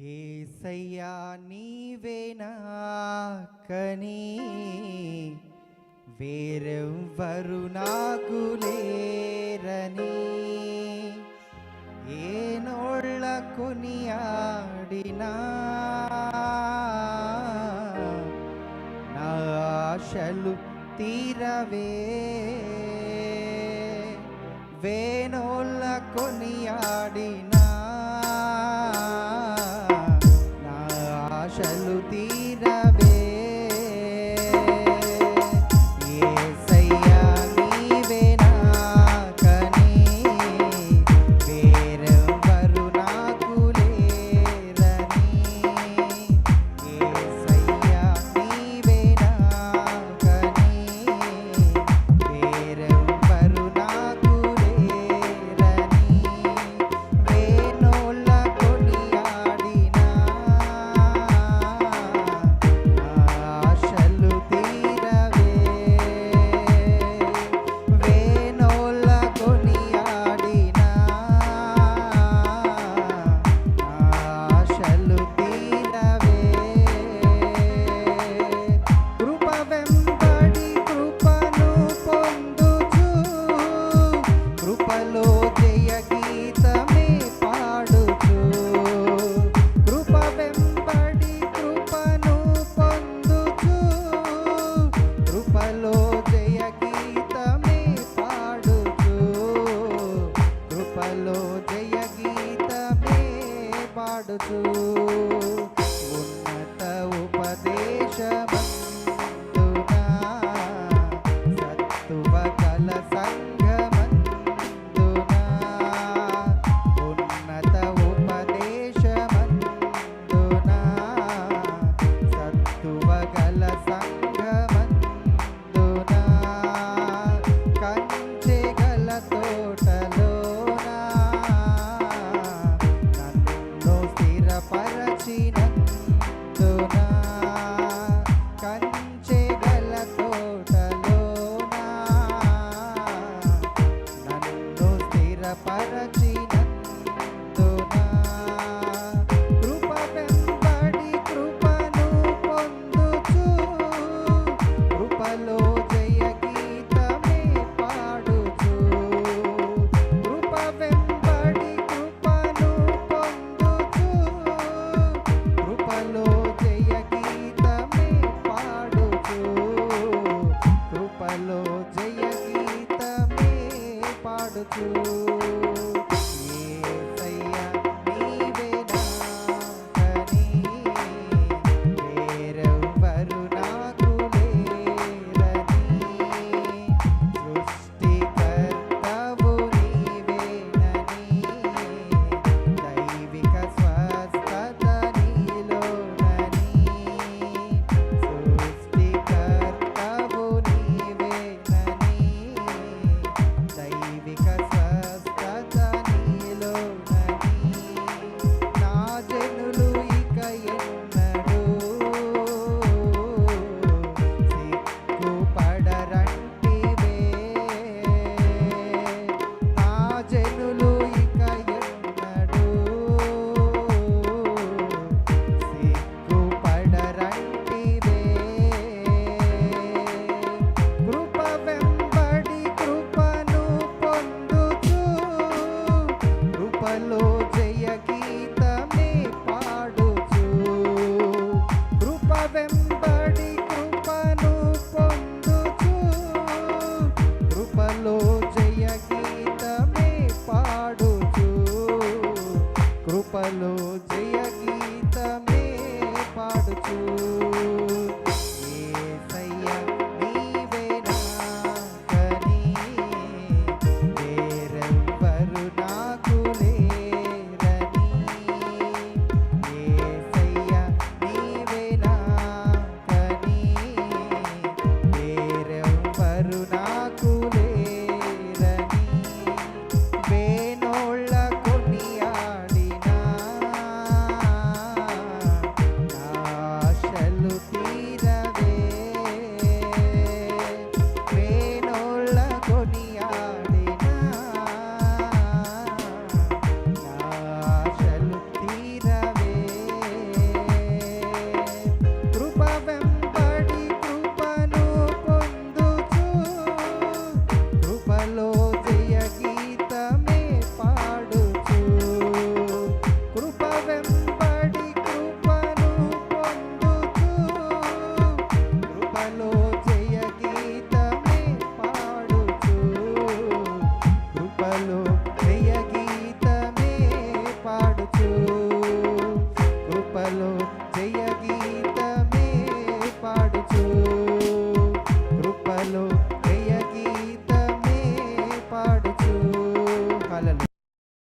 ఏసయ్యా నీవేనా కనీ? వేరెవ్వరు నాకు లేరని? ఏ నోళ్ళ కొనియాడినా నా ఆశలు తీరవే. వేనోళ్ళ కొనియాడినా పాడుతూ ఉన్నత ఉపదేశం to থাকো పాడుచు. వేరెవ్వరు నాకు లే.